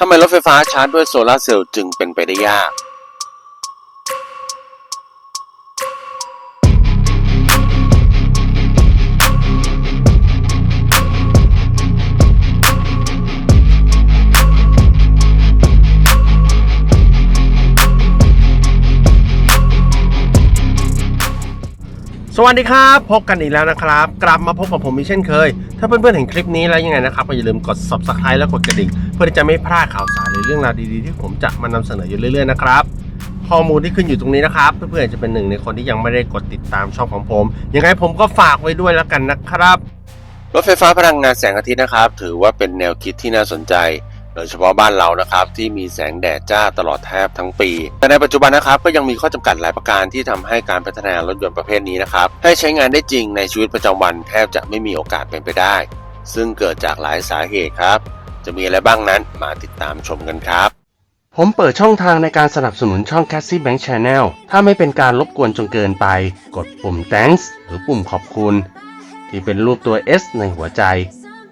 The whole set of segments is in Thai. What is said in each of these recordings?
ทำไมรถไฟฟ้าชาร์จด้วยโซลาร์เซลล์จึงเป็นไปได้ยาก สวัสดีครับ พบกันอีกแล้วนะครับ กลับมาพบกับผมอีกเช่นเคย ถ้าเพื่อนๆเห็นคลิปนี้แล้วยังไงนะครับก็อย่าลืมกด subscribe และกดกระดิ่ง เพื่อที่จะไม่พลาดข่าวสารหรือเรื่องราวดีๆ ที่ผมจะมานำเสนออยู่เรื่อยๆนะครับข้อมูลที่ขึ้นอยู่ตรงนี้นะครับ เพื่อนๆจะเป็นหนึ่งในคนที่ยังไม่ได้กดติดตามช่องของผมยังไงผมก็ฝากไว้ด้วยแล้วกันนะครับรถไฟฟ้าพลังงานแสงอาทิตย์นะครับ ถือว่าเป็นแนวคิดที่น่าสนใจ โดยเฉพาะบ้านเรานะครับ ที่มีแสงแดดจ้าตลอดแทบทั้งปี แต่ในปัจจุบันนะครับก็ยังมีข้อจำกัดหลายประการที่ทำให้การพัฒนารถยนต์ประเภทนี้นะครับให้ใช้งานได้จริงในชีวิตประจำวันแทบจะไม่มีโอกาสเป็นไปได้ ซึ่งเกิดจากหลายสาเหตุครับ จะมีอะไรบ้างนั้นมาติดตามชมกันครับผมเปิดช่องทางในการสนับสนุนช่อง Cassie Bank Channel ถ้าไม่เป็นการรบกวนจนเกินไป กดปุ่ม thanks หรือปุ่มขอบคุณ ที่เป็นรูปตัว S ในหัวใจ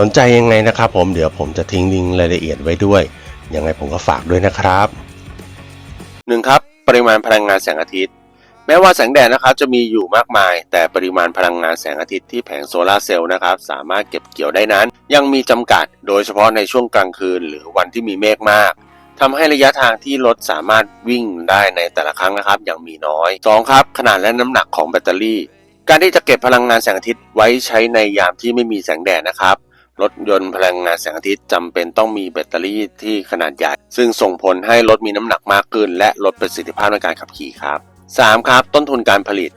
สนใจยังไงนะครับผมเดี๋ยวผมจะทิ้งลิงก์รายละเอียดไว้ด้วย ยังไงผมก็ฝากด้วยนะครับหนึ่งครับ ปริมาณพลังงานแสงอาทิตย์ แม้ว่าแสงแดดนะครับจะมีอยู่มากมาย แต่ปริมาณพลังงานแสงอาทิตย์ที่แผงโซลาร์เซลล์นะครับสามารถเก็บเกี่ยวได้นั้น ยังมีจำกัด โดยเฉพาะในช่วงกลางคืน หรือวันที่มีเมฆมากทำให้ระยะทางที่รถสามารถวิ่งได้ในแต่ละครั้งนะครับยังมีน้อย 2. ครับ ขนาดและน้ำหนักของแบตเตอรี่ การที่จะเก็บพลังงานแสงอาทิตย์ไว้ใช้ในยามที่ไม่มีแสงแดดนะครับ รถยนต์พลังงานแสงอาทิตย์จำเป็นต้องมีแบตเตอรี่ที่ขนาดใหญ่ ซึ่งส่งผลให้รถมีน้ำหนักมากขึ้น และลดประสิทธิภาพในการขับขี่ครับ 3. ครับ ต้นทุนการผลิต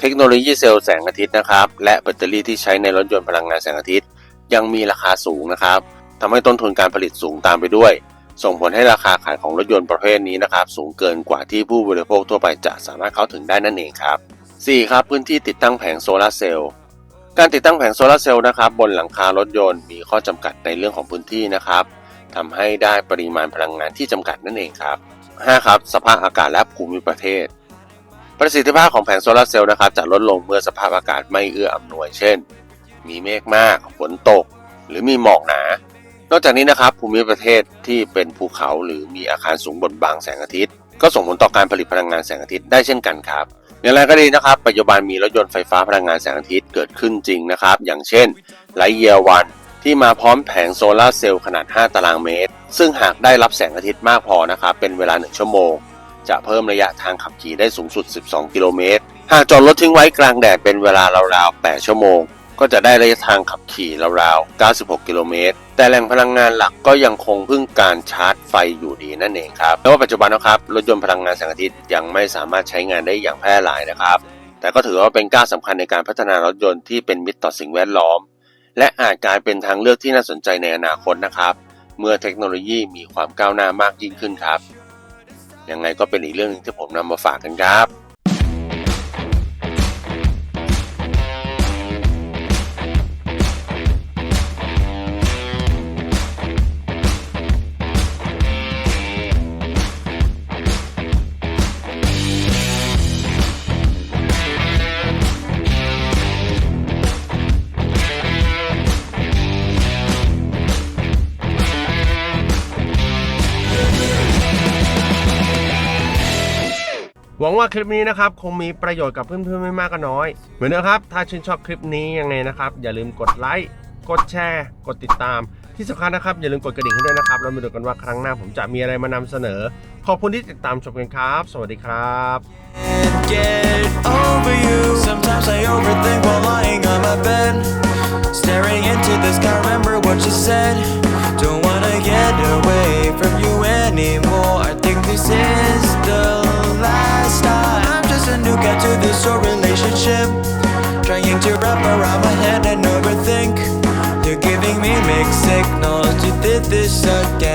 เทคโนโลยีเซลล์แสงอาทิตย์นะครับ และแบตเตอรี่ที่ใช้ในรถยนต์พลังงานแสงอาทิตย์ ยังมีราคาสูงนะครับทำให้ต้นทุนการผลิตสูงตามไปด้วย ส่งผลให้ราคาขายของรถยนต์ประเภทนี้นะครับ สูงเกินกว่าที่ผู้บริโภคทั่วไปจะสามารถเข้าถึงได้นั่นเองครับ 4. ครับพื้นที่ติดตั้งแผงโซลาร์เซลล์ การติดตั้งแผงโซลาร์เซลล์นะครับบนหลังคารถยนต์มีข้อจำกัดในเรื่องของพื้นที่นะครับทำให้ได้ปริมาณพลังงานที่จำกัดนั่นเองครับ 5. ครับสภาพอากาศและภูมิประเทศ ประสิทธิภาพของแผงโซลาร์เซลล์นะครับจะลดลงเมื่อสภาพอากาศไม่เอื้ออำนวย เช่น มีเมฆมาก ฝนตก หรือมีหมอกหนา นอกจากนี้นะครับภูมิประเทศที่เป็นภูเขาหรือมีอาคารสูงบดบังแสงอาทิตย์ ก็ส่งผลต่อการผลิตพลังงานแสงอาทิตย์ได้เช่นกันครับ อย่างไรก็ดีนะครับ ปัจจุบันมีรถยนต์ไฟฟ้าพลังงานแสงอาทิตย์เกิดขึ้นจริงนะครับ อย่างเช่นไลเยียวันที่มาพร้อมแผงโซลาร์เซลล์ขนาด 5 ตารางเมตร ซึ่งหากได้รับแสงอาทิตย์มากพอนะครับ เป็นเวลา 1 ชั่วโมง จะเพิ่มระยะทางขับขี่ได้สูงสุด 12 กิโลเมตร หากจอดรถทิ้งไว้กลางแดดเป็นเวลาราวๆ 8 ชั่วโมง ก็จะได้ระยะทางขับขี่ราวๆ 96 กิโลเมตร แต่แหล่งพลังงานหลักก็ยังคงพึ่งการชาร์จไฟอยู่ดีนั่นเองครับแม้ว่าปัจจุบันนะครับรถยนต์พลังงานแสงอาทิตย์ยังไม่สามารถใช้งานได้อย่างแพร่หลายนะครับ แต่ก็ถือว่าเป็นก้าวสำคัญในการพัฒนารถยนต์ที่เป็นมิตรต่อสิ่งแวดล้อม และอาจกลายเป็นทางเลือกที่น่าสนใจในอนาคตนะครับ เมื่อเทคโนโลยีมีความก้าวหน้า มากยิ่งขึ้นครับยังไงก็เป็นอีกเรื่องหนึงที่ผมนำมาฝากกันครับ หวังว่าคลิปนี้นะครับ คงมีประโยชน์กับเพื่อนๆไม่มากก็น้อย เหมือนเดิมครับ ถ้าชื่นชอบคลิปนี้ยังไงนะครับ อย่าลืมกดไลค์กดแชร์ กดติดตาม ที่สำคัญนะครับ อย่าลืมกดกระดิ่งให้ด้วยนะครับแล้วมาดูกันว่าครั้งหน้าผมจะมีอะไรมานำเสนอ ขอบคุณที่ติดตามชมกันครับ สวัสดีครับ get over you. Sometimes I overthink while lying on my bed. Staring into the sky, remember what you said. Don't wanna get away from you anymore. I think this is relationship. Trying to wrap around my head and overthink. You're giving me mixed signals. You did this again,